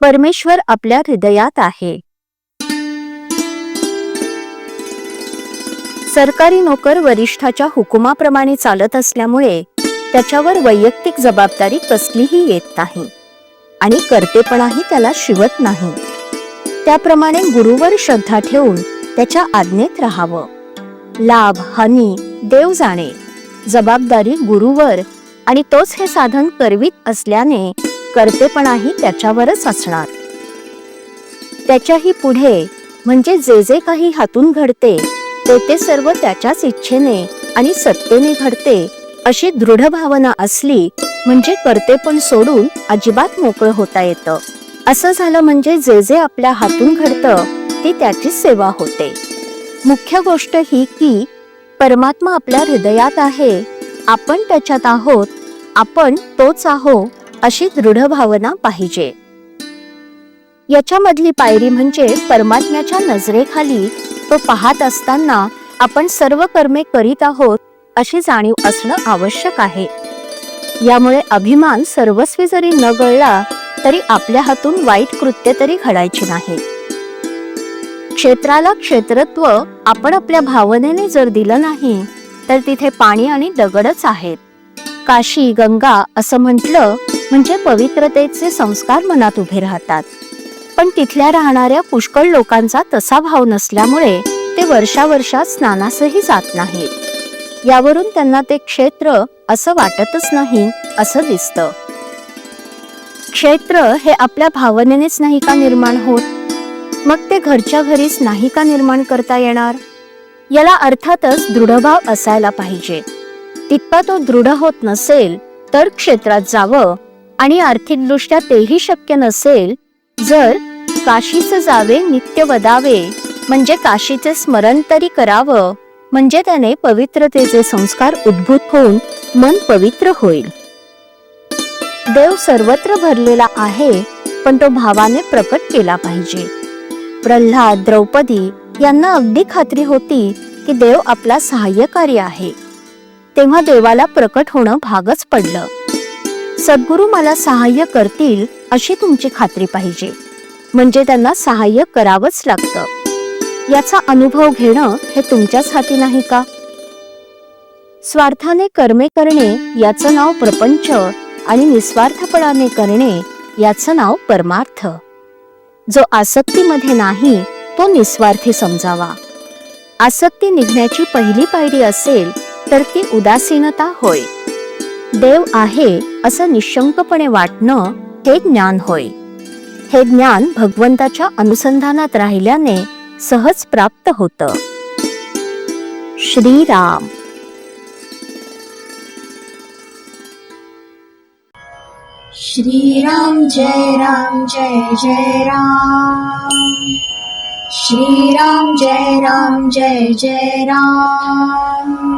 परमेश्वर आपल्या हृदयात आहे. सरकारी नोकर वरिष्ठाच्या हुकुमाप्रमाणे चालत असल्यामुळे त्याच्यावर वैयक्तिक जबाबदारी कसलीही येत नाही आणि कर्तेपणाही त्याला शिवत नाही. त्याप्रमाणे गुरुवर श्रद्धा ठेवून त्याच्या आज्ञेत राहावं. लाभ हानी देव जाणे जबाबदारी गुरुवर आणि तोच हे साधन करवीत असल्याने कर्तेपणाही त्याच्यावरच असणार. त्याच्याही पुढे म्हणजे जे जे काही हातून घडते ते ते सर्व त्याच्याच इच्छेने आणि सत्तेने घडते अशी दृढ भावना असली म्हणजे कर्तेपण सोडून अजिबात मोकळं होता येतं. असं झालं म्हणजे जे जे आपल्या हातून घडतं ती त्याचीच सेवा होते. मुख्य गोष्ट ही की परमात्मा आपल्या हृदयात आहे आपण त्याच्यात आहोत आपण तोच आहो अशी दृढ भावना पाहिजे. याच्यामधली पायरी म्हणजे परमात्म्याच्या नजरेखाली तो पाहत असताना आपण सर्व कर्मे करीत आहोत अशी जाणीव असणं आवश्यक आहे. यामुळे अभिमान सर्वस्वी जरी न गळला तरी आपल्या हातून वाईट कृत्य तरी घडायची नाही. क्षेत्राला क्षेत्रत्व आपण आपल्या भावनेने जर दिलं नाही तर तिथे पाणी आणि दगडच आहेत. काशी गंगा असं म्हटलं म्हणजे पवित्रतेचे संस्कार मनात उभे राहतात. पण तिथल्या राहणाऱ्या पुष्कळ लोकांचा तसा भाव नसल्यामुळे ते वर्षावर्षात स्नानासही जात नाहीत. यावरून त्यांना ते क्षेत्र असं वाटतच नाही असं दिसतं. क्षेत्र हे आपल्या भावनेनेच नाही का निर्माण होत? मग ते घरच्या घरीच नाही का निर्माण करता येणार? याला अर्थातच दृढभाव असायला पाहिजे. तितका तो दृढ होत नसेल तर क्षेत्रात जावं आणि आर्थिकदृष्ट्या तेही शक्य नसेल जर काशीचं जावे नित्य वदावे म्हणजे काशीचे स्मरण तरी करावं म्हणजे त्याने पवित्रतेचे संस्कार उद्भूत होऊन मन पवित्र होईल. देव सर्वत्र भरलेला आहे पण तो भावाने प्रकट केला पाहिजे. प्रल्हाद द्रौपदी यांना अगदी खात्री होती की देव आपला सहाय्यकारी आहे. तेव्हा देवाला प्रकट होणं भागच पडलं. सद्गुरू मला सहाय्य करतील अशी तुमची खात्री पाहिजे. म्हणजे त्यांना सहाय्य करावंच लागतं. याचा अनुभव घेणं हे तुमच्याच हाती नाही का? स्वार्थाने कर्मे करणे याचं नाव प्रपंच आणि निस्वार्थपणाने करणे याचं नाव परमार्थ. जो आसक्तीमध्ये नाही तो निस्वार्थी समजावा. आसक्ती निघण्याची पहिली पायरी असेल तर ती उदासीनता होय. देव आहे असं निशंकपणे वाटणं हे ज्ञान होय. हे ज्ञान भगवंताच्या अनुसंधानात राहिल्याने सहज प्राप्त होतं. श्रीराम. श्रीराम जय राम जय जय राम. श्रीराम जय राम जय जय राम.